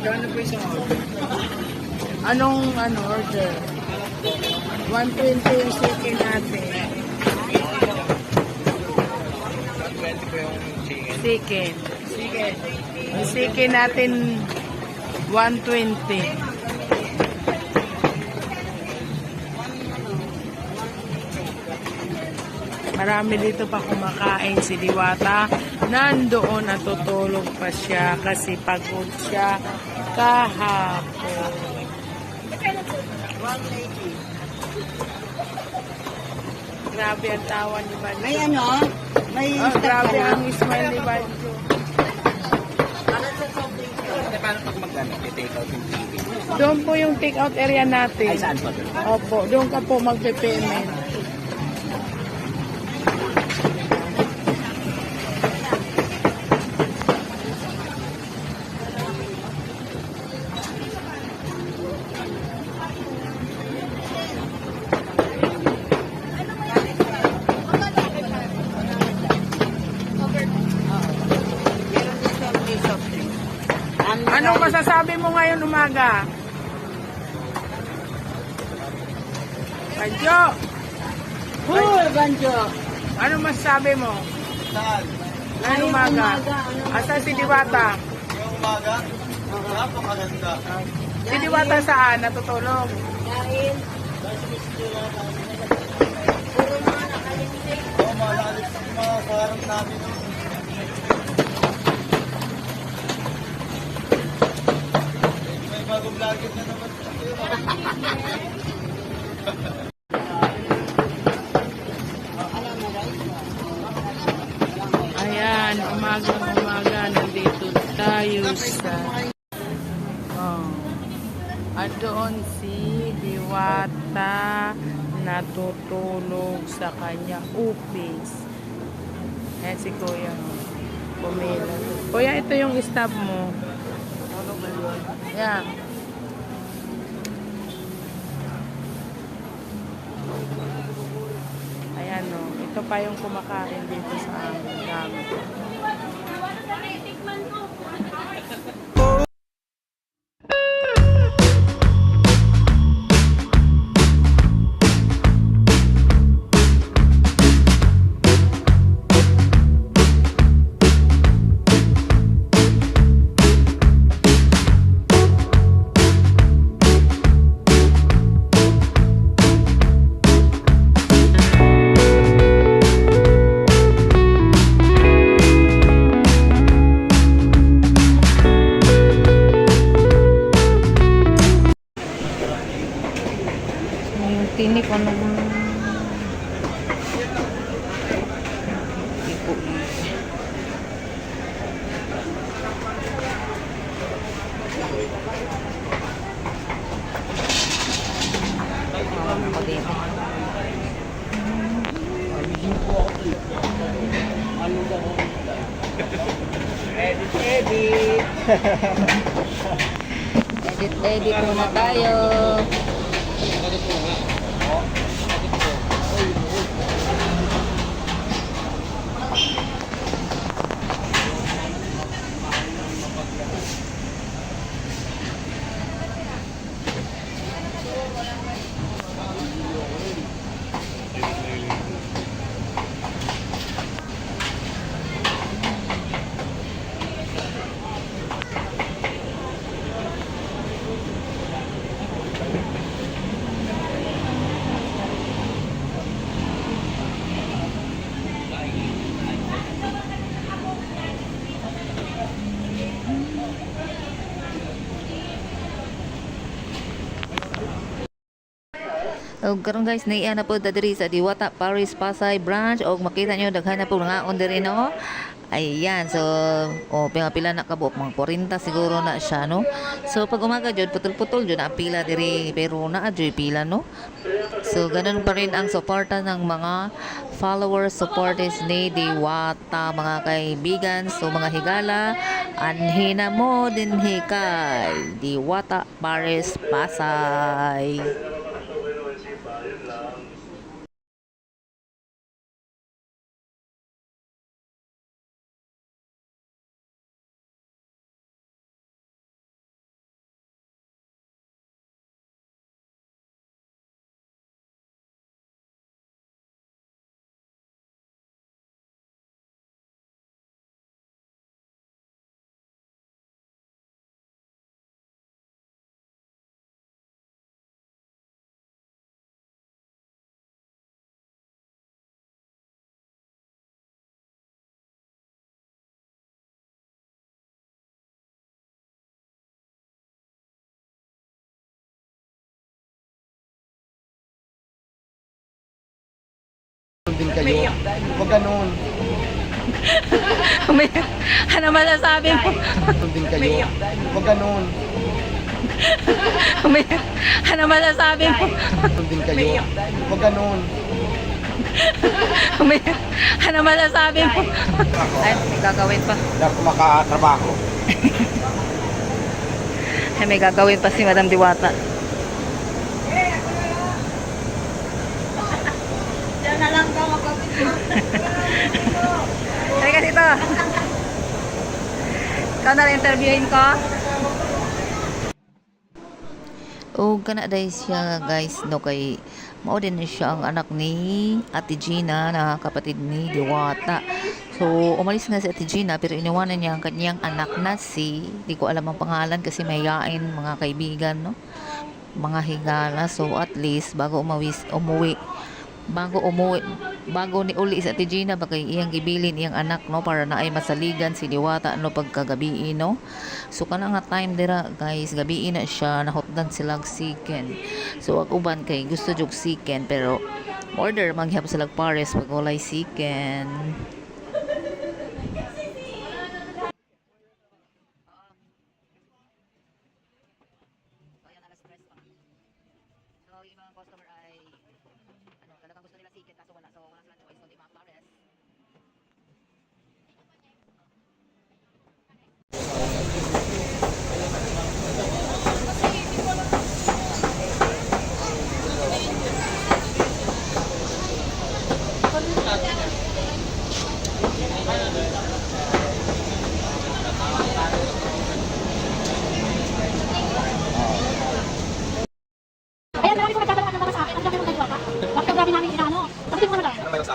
Gano'n po isang order? Anong ano order? 120 yung chicken natin. 120 po yung chicken. Chicken. Yung chicken natin 120. Marami dito pa kumakain si Diwata. Nandoon natutulog pa siya kasi pagod siya kahapon. Grabe ang tawa ni Banjo. May ano? May Oh, grabe ang smile ni Banjo. Kasi paano pag magkano? I-take out yung TV? Doon po yung take-out area natin. Ay, saan doon? Opo, doon ka po magpe-payment. Masasabi mo ngayon umaga? Banjo, Hoy, Banjo! ano masasabi mo? Saan? Ngayon Ngayong umaga. umaga, ano? Asa si Diwata? Yung umaga? Napakaganda. Si Diwata saan? Natutulog. Dahil, puro mga nakalimtik. Oo, malalit sa mga farm namin. Vlogger na naman. Ayan, umagang umaga, nandito tayo sa... Oh. At doon si Diwata natutulog sa kanya upis. Ayan si Kuya. Pumila. Kuya, ito yung stop mo. Ayan. Ayan o. Ito pa yung kumakain dito sa amin. Dami. Yung edit. Edit, muna tayo. Og karon guys, naiya na po diri sa Diwata Paris Pasay branch og makita nyo daghan na po nga on diri no. Ayan, so oh pila na kabok mga 40 siguro na siya no. So pag umaga jud putol-putol jud ang pila diri pero naa jud pila no. So ganun pa rin ang suporta ng mga followers, supporters ni Diwata, mga kaibigan, so mga higala, anhina mo din hikay, Diwata Paris Pasay. din kayo. Huwag ganun. May, ano masasabi mo? din kayo. Huwag ganun. May, ano masasabi mo? din kayo. Huwag ganun. May, ano masasabi mo? Ay, may gagawin pa. Hindi ako makatrabaho. Ay, may gagawin pa si Madam Diwata. Diyan na lang daw magkapit. Ay, kasi ito. Ikaw na interviewin ko. O kana dahil siya guys no kay mao din siya ang anak ni Ate Gina na kapatid ni Diwata. So umalis na si Ate Gina pero iniwanan niya ang kanyang anak na si di ko alam ang pangalan kasi mayayain mga kaibigan no. Mga higala so at least bago umawis umuwi bago umuwi bago ni uli sa Ate Gina bagay iyang gibilin iyang anak no para na ay masaligan si Diwata no pagkagabi no. So kana nga time dira guys gabi na siya nahotdan sila og siken. So ang uban kay gusto jog siken pero order maghihap sila og pares pag walay siken customer ay ano, talagang gusto nila siket kaso wala. So, wala silang choice kundi mga pares. Ayan, marami po nagtatanong ng mga sa akin. Ang dami mong nagawa ka. Bakit ang dami namin inaano? Bakit mo naman? Ano meron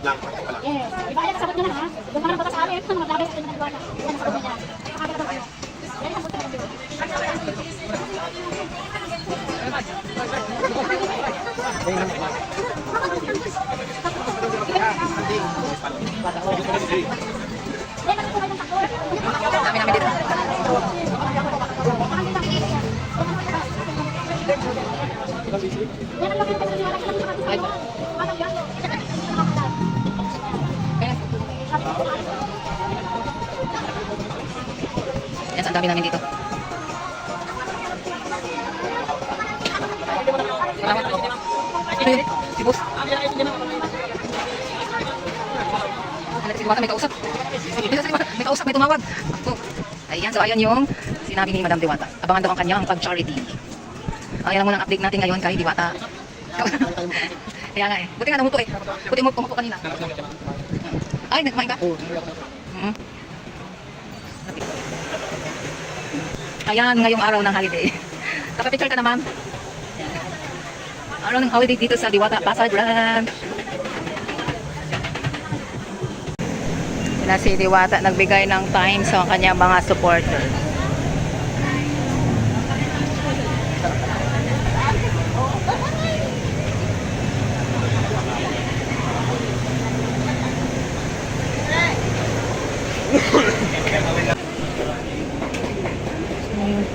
sa akin? Anong pinasad lang? Ito pala. Yes. Iba yan, nasagot nyo na ha. Doon ka naman sa amin. Mga maglabi sa akin ng nagawa ka. Yan, nasagot nyo na. Nakakita ka kayo. Yan ang buti ng Dami namin dito. Yan ang laki ng pagkakita. Yan ang Yes, ang dami namin dito. Si boss. Ano, si Diwata may kausap. May kausap, may tumawag. Ayan, so ayan yung sinabi ni Madam Diwata. Abangan daw ang kanyang pag-charity. Ayan ang munang update natin ngayon kay Diwata. Kaya nga eh. Buti nga namuto eh. Buti mo pumupo kanina. Ay, nagkumain ka? Mm. Ayan, ngayong araw ng holiday. Kapapicture ka naman. Araw ng holiday dito sa Diwata Pasay Branch. Na si Diwata nagbigay ng time sa kanyang mga supporter.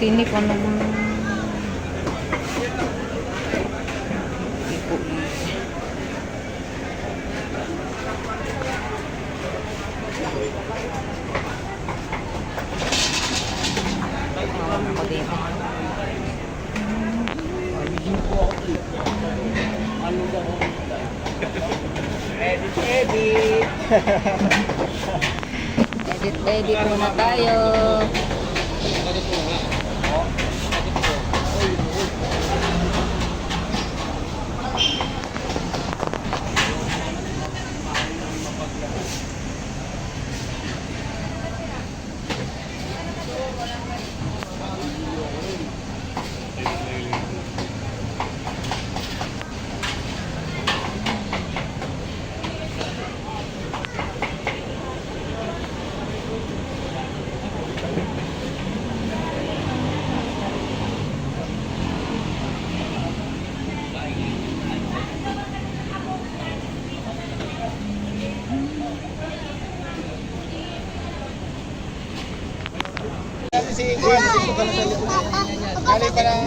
Tinik ano dito. Edit, edit. Edit, edit muna tayo. Si likod. Galing pa ng...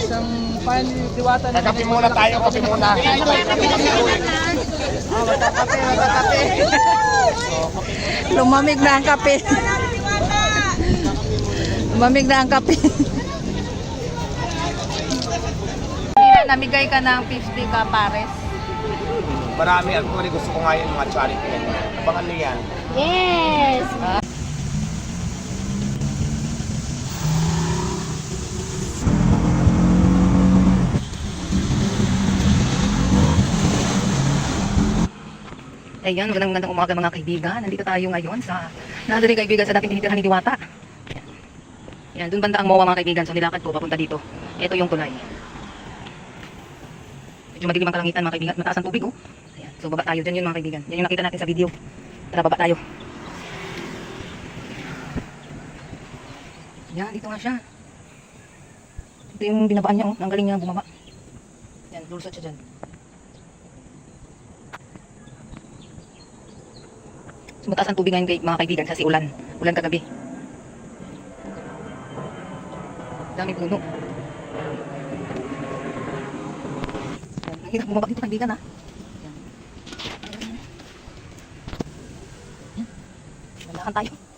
Isang pan, diwata na... Kape muna tayo, kape muna. Oh, magkakape, magkakape. Lumamig na ang kape. Lumamig na ang kape. Namigay ka ng 50 ka pares. Marami actually gusto ko nga yung mga charity. Abangan nyo yan. Yes! Ayan, magandang magandang umaga mga kaibigan. Nandito tayo ngayon sa nadali kaibigan sa dating tinitirhan ni Diwata. Ayan, dun banda ang MOA mga kaibigan. So nilakad ko papunta dito. Ito yung tulay. Medyo madilim ang kalangitan mga kaibigan. Mataas ang tubig oh. Ayan, so baba tayo. Dyan yun mga kaibigan. Yan yung nakita natin sa video. Tara, baba tayo. Yan, dito nga siya. Ito yung binabaan niya oh. Ang galing niya bumaba. Yan, lulusot siya dyan. Mataas ang tubig ngayon kay, mga kaibigan kasi ulan. Ulan kagabi. Dami puno. Ang hirap bumaba dito kaibigan ha. Yan. Yan. Lalakan tayo.